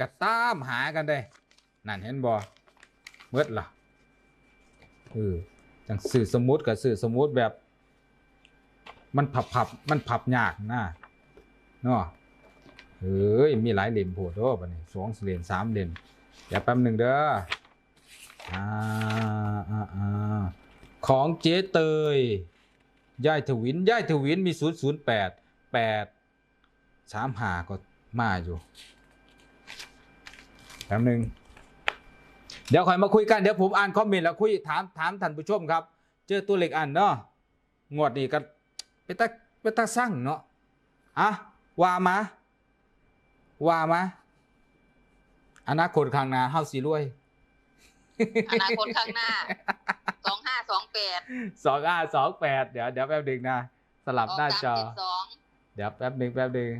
ก็ตามหากันได้ นั่นเห็นบ่เบิดล่ะเออจังสื่อสมมุติกับสื่อสมมุติแบบ มันผับผับมันผับยากนะเนาะเฮ้ยมีหลายเหลี่ยมโพดโอ้บัดนี้สองเหลี่ยมสามเหลี่ยมเดี๋ยวแป๊บหนึ่งเด้ออ่าอ่าอ่าของเจ๊เตยย่ายถวินย่ายถวินมีศูนย์ศูนย์แปดแปดสามหาก็มาอยู่ แป๊บหนึ่งเดี๋ยวค่อยมาคุยกัน เดี๋ยวผมอ่านคอมเมนต์แล้วคุยถามถามท่านผู้ชมครับ เจอตัวเลขอันเนาะงวดนี้ก็เป็นตาเป็นตาสั่งเนาะอะว่ามาว่ามาอนาคตข้างหน้าเฮาสิรวย อนาคตข้างหน้าสองห้าสองแปดสองห้าสองแปดเดี๋ยวเดี๋ยวแป๊บหนึ่งนะสลับหน้าจอเจ็ดสองเดี๋ยวแป๊บหนึ่งแป๊บหนึ่ง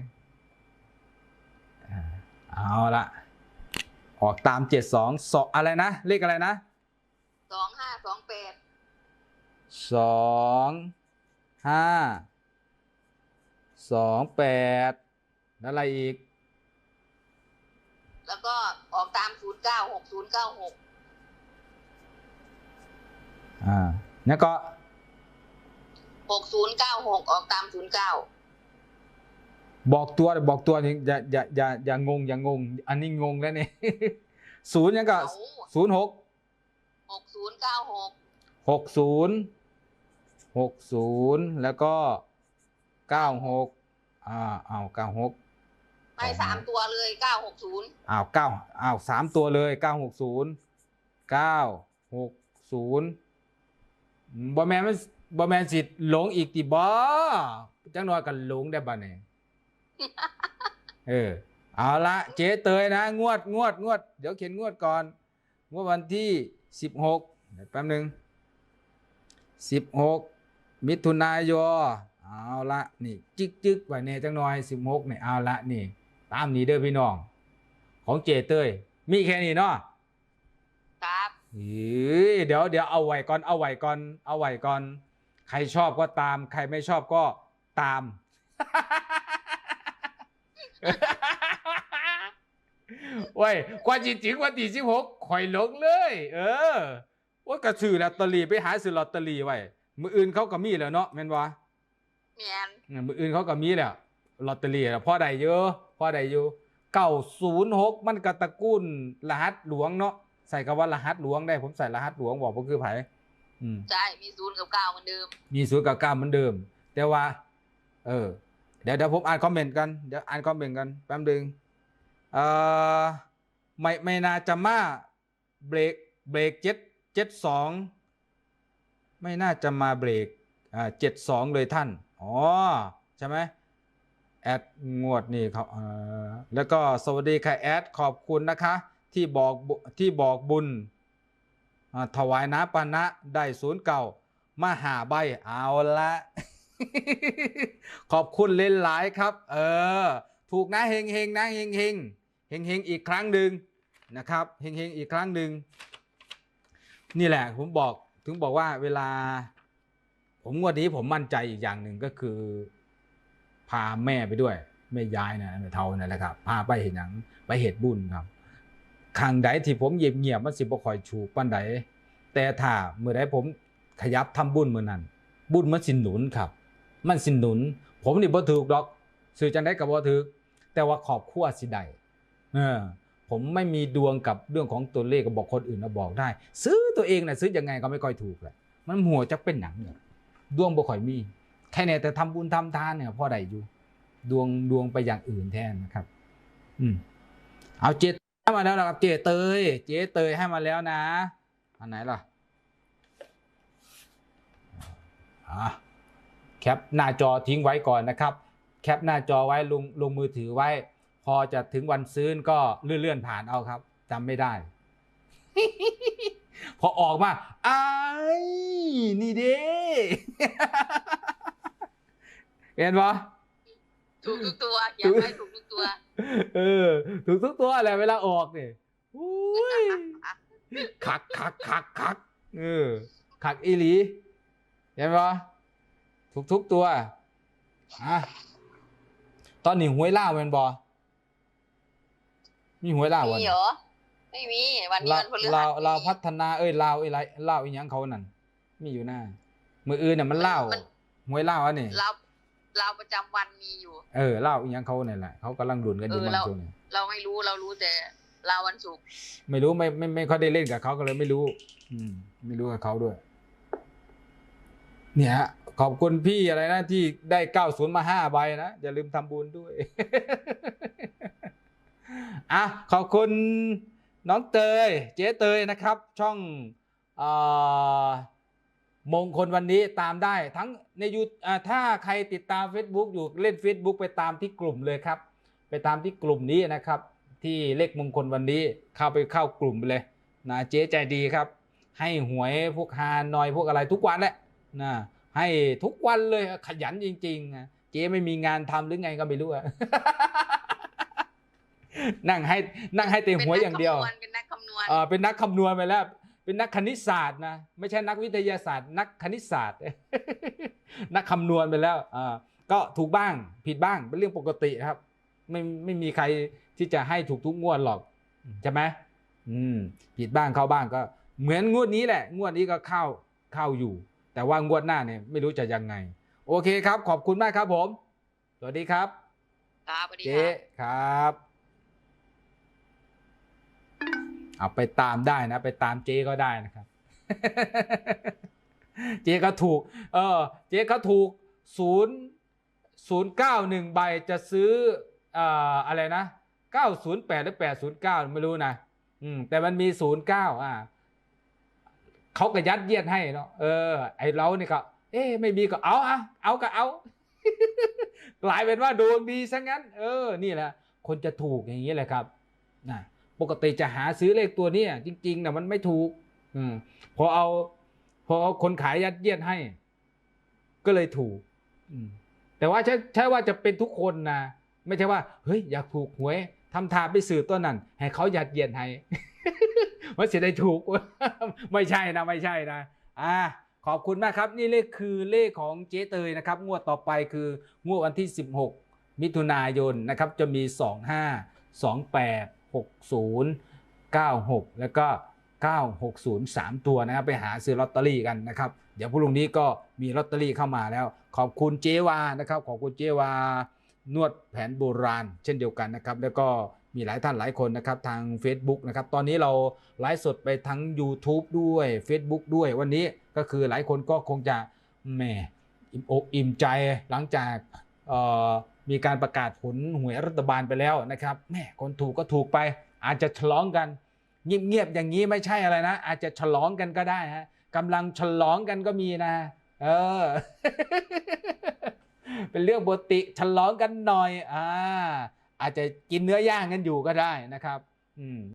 อ่าเอาละ ออกตามเจ็ดสองสองอะไรนะ เลขอะไรนะสองห้าสองแปดสองห้าสองแปดแล้วอะไรอีก แล้วก็ออกตามศูนย์เก้าหกศูนย์เก้าหกอ่าแล้วก็หกศูนย์เก้าหกออกตามศูนย์เก้า บอกตัวบอกตัวนี่อย่าอย่าอย่าอย่างงอย่างงง อันนี้งงแล้วนี่ศูนย์ยังก็ศูนย์หกหกศูนย์เก้าหกหกศูนย์หกศูนย์แล้วก็เก้าหกอ่าเอาเก้าหกให้สามตัวเลยเก้าหกศูนย์อ้าวเก้าอ้าวสามตัวเลยเก้าหกศูนย์เก้าหกศูนย์บอแมนมันบอแมนสิหลงอีกติบอจังน้อยกันหลงได้บ้านี่เออเอาละเจ๊เตยนะ งวดงวดงวด เดี๋ยวเขียนงวดก่อนงวดวันที่สิบหกแป๊บหนึ่งสิบหกมิถุนายนเอาละนี่จึกจึกไว้เนี่ยจังน้อยสิบหกเนี่ยเอาละนี่ ตามนี้เด้อพี่น้อง ของเจเตยมีแค่นี้เนาะครับเฮ้ยเดี๋ยวเดี๋ยวเอาไว้ก่อนเอาไว้ก่อนเอาไว้ก่อน ใครชอบก็ตาม ใครไม่ชอบก็ตาม โอ้ยกว่าจริงๆวันที่สิบหกข่อยหลงเลย เออว่ากระสือลอตเตอรี่ไปหาซื้อลอตเตอรี่ไว้มืออื่นเขาก็มีแล้วเนาะแม่นวะแมนมืออื่นเขาก็มีแล้วลอตเตอรี่อะพ่อใดเยอะพ่อใดอยู่เก้าศูนย์หกมันกระตระกูลรหัสหลวงเนาะใส่คำว่ารหัสหลวงได้ผมใส่รหัสหลวงบอกว่าคือไผอืมใช่มีศูนย์กับเก้าเหมือนเดิม มีศูนย์กับเก้าเหมือนเดิม แต่ว่า เออ เดี๋ยวเดี๋ยวผมอ่านคอมเมนต์กันเดี๋ยวอ่านคอมเมนต์กันแป๊บนึงเอ่อ ไม่ไม่นาจะมาเบรกเบรกเจ็ดเจ็ดสองไม่น่าจะมาเบรกอ่าเจ็ดสองเลยท่าน อ๋อ ใช่ไหมแอดงวดนี่เขาเออแล้วก็สวัสดีค่ะแอดขอบคุณนะคะ ที่บอกที่บอกบุญถวายน้ำปานะได้ศูนย์เก่ามาหาใบเอาละขอบคุณเล่นหลายครับ เออ ถูกนะเฮงเฮงนะเฮงเฮงเฮงเฮงอีกครั้งหนึ่ง นะครับเฮงเฮงอีกครั้งหนึ่งนี่แหละผมบอกถึงบอกว่าเวลา ผมงวันนี้ผมมั่นใจอีกอย่างหนึ่งก็คือ พาแม่ไปด้วยแม่ยายนะแม่เท่านั่นแหละครับพาไปเห็นหนังไปเหตุบุญครับครั้งใดที่ผมเงียบเงียบๆมันสิบ่ค่อยชูปันใดแต่ถ้าเมื่อใดผมขยับทำบุญเมื่อนั้น บุญมันสินหนุนครับ มันสินหนุน ผมนี่บ่ถูกดอก สื่อจังได้กับบ่ถูกแต่ว่าขอบขั้วสิได้เออ ผมไม่มีดวงกับเรื่องของตัวเลขก็บอกคนอื่นมาบอกได้ ซื้อตัวเองนะซื้อยังไงก็ไม่ค่อยถูกแหละมันหัวจะเป็นหนังเนี่ยดวงบ่ค่อยมี แค่เนี่ยแต่ทำบุญทำทานเนี่ยพ่อได้อยู่ ดวงดวงไปอย่างอื่นแทนนะครับ อืมเอาเจให้มาแล้วนะครับเจเตย เจเตยให้มาแล้วนะอันไหนล่ะอะแคปหน้าจอทิ้งไว้ก่อนนะครับ แคปหน้าจอไว้ลงลงมือถือไว้ พอจะถึงวันซื้อก็เลื่อนเลื่อนๆผ่านเอาครับจำไม่ได้ พอออกมาอ้ายนี่เด้เห็นปะถูกทุกตัวอยากให้ถูกทุกตัว เออ ถูกทุกตัวแหละเวลาออกเนี่ยอุ้ยคักคักคักคักเออคักอีหลีเห็นปะถูกทุกตัวอะตอนนี้หวยล่าวแมันบอ มีหวยลาววันมีเหรอไม่มีวันนี้ลาวันพฤหัสลาวลาวมีพัฒนาเอ้ยลาวไอ้ไรลาวอีหยังเขานั่นมีอยู่หน้ามืออื่นน่ะมันลาวมันหวยลาวอันนี้เราเราประจำวันมีอยู่ เออลาวอีหยังเขาเนี่ยแหละเขากำลังดุนกันอยู่เออบางเราช่วงนี้เราไม่รู้เรารู้แต่เราวันศุกร์ไม่รู้ไม่ไม่ไม่ค่อยได้เล่นกับเขาก็เลยไม่รู้ อืม ไม่รู้กับเขาด้วย เนี่ยฮะขอบคุณพี่อะไรนะที่ได้เก้าศูนย์มาห้าใบนะอย่าลืมทำบุญด้วย อะขอบคุณน้องเตย เจ๊เตยนะครับ ช่องออมงคลวันนี้ตามได้ทั้งในยูอ่าถ้าใครติดตาม Facebook อยู่เล่น Facebook ไปตามที่กลุ่มเลยครับ ไปตามที่กลุ่มนี้นะครับ ที่เลขมงคลวันนี้เข้าไปเข้ากลุ่มไปเลยนะเจ๊ใจดีครับ ให้หวยพวกฮานอยพวกอะไรทุกวันแหละนะให้ทุกวันเลยขยันจริงๆนะเจ๊ไม่มีงานทำหรือไงก็ไม่รู้อะ นั่งให้นั่งให้เต็มหัวอย่างเดียว เป็นนักคำนวณเออเป็นนักคำนวณไปแล้ว เป็นนักคณิตศาสตร์นะไม่ใช่นักวิทยาศาสตร์ นักคณิตศาสตร์ นักคำนวณไปแล้วอ่าก็ถูกบ้างผิดบ้างเป็นเรื่องปกติครับ ไม่ไม่มีใครที่จะให้ถูกทุกงวดหรอกใช่ไหมอืมผิดบ้างเข้าบ้างก็ เหมือนงวดนี้แหละ งวดนี้ก็เข้าเข้าอยู่ แต่ว่างวดหน้าเนี่ยไม่รู้จะยังไง โอเคครับ ขอบคุณมากครับผม สวัสดีครับ ครับสวัสดีเจ๊ครับครับ เอาไปตามได้นะ ไปตามเจ๊ก็ได้นะครับ เจ๊ก็ถูก เออ เจ๊ก็ถูกศูนย์ศูนย์เก้าหนึ่งใบจะซื้ออ่ออะไรนะเก้าศูนย์แปดหรือแปดศูนย์เก้าไม่รู้นะอืมแต่มันมีศูนย์เก้าอ่าเขาก็ยัดเยียดให้เนาะเออ ไอเราเนี่ยก็ เอ๊ไม่มีก็เอาอะเอาก็เอากลายเป็นว่าดวงดีซะงั้น เออ นี่แหละ คนจะถูกอย่างนี้แหละครับนะ ปกติจะหาซื้อเลขตัวเนี้ยจริงๆนะมันไม่ถูก อืมพอเอา พอเอาคนขายยัดเยียดให้ ก็เลยถูก อืมแต่ว่าใช่ใช่ว่าจะเป็นทุกคนนะไม่ใช่ว่าเฮ้ยอยากถูกหวยทำทาไปสื่อตัวนั้น ให้เขายัดเยียดให้ว่าเสียได้ถูก ไม่ใช่นะไม่ใช่นะอ่าขอบคุณมากครับ นี่เลขคือเลขของเจ๊เตยนะครับ งวดต่อไปคืองวดวันที่ 16 มิถุนายนนะครับ จะมี 25 28 60 96 แล้วก็ 960 3 ตัวนะครับไปหาซื้อลอตเตอรี่กันนะครับ เดี๋ยวพรุ่งนี้ก็มีลอตเตอรี่เข้ามาแล้ว ขอบคุณเจวานะครับ ขอบคุณเจวานวดแผนโบราณ เช่นเดียวกันนะครับ แล้วก็มีหลายท่านหลายคนนะครับทาง Facebook นะครับ ตอนนี้เราไลฟ์สดไปทั้ง YouTube ด้วย Facebook ด้วย วันนี้ก็คือหลายคนก็คงจะแหมอิ่มอกอิ่มใจหลังจากเอ่อ มีการประกาศผลหวยรัฐบาลไปแล้วนะครับแม่คนถูกก็ถูกไป อาจจะฉลองกันเงียบๆอย่างนี้ไม่ใช่อะไรนะ อาจจะฉลองกันก็ได้ฮะกำลังฉลองกันก็มีนะ เออ เป็นเรื่องปกติฉลองกันหน่อย อ่า อาจจะกินเนื้อย่างกันอยู่ก็ได้นะครับ อืม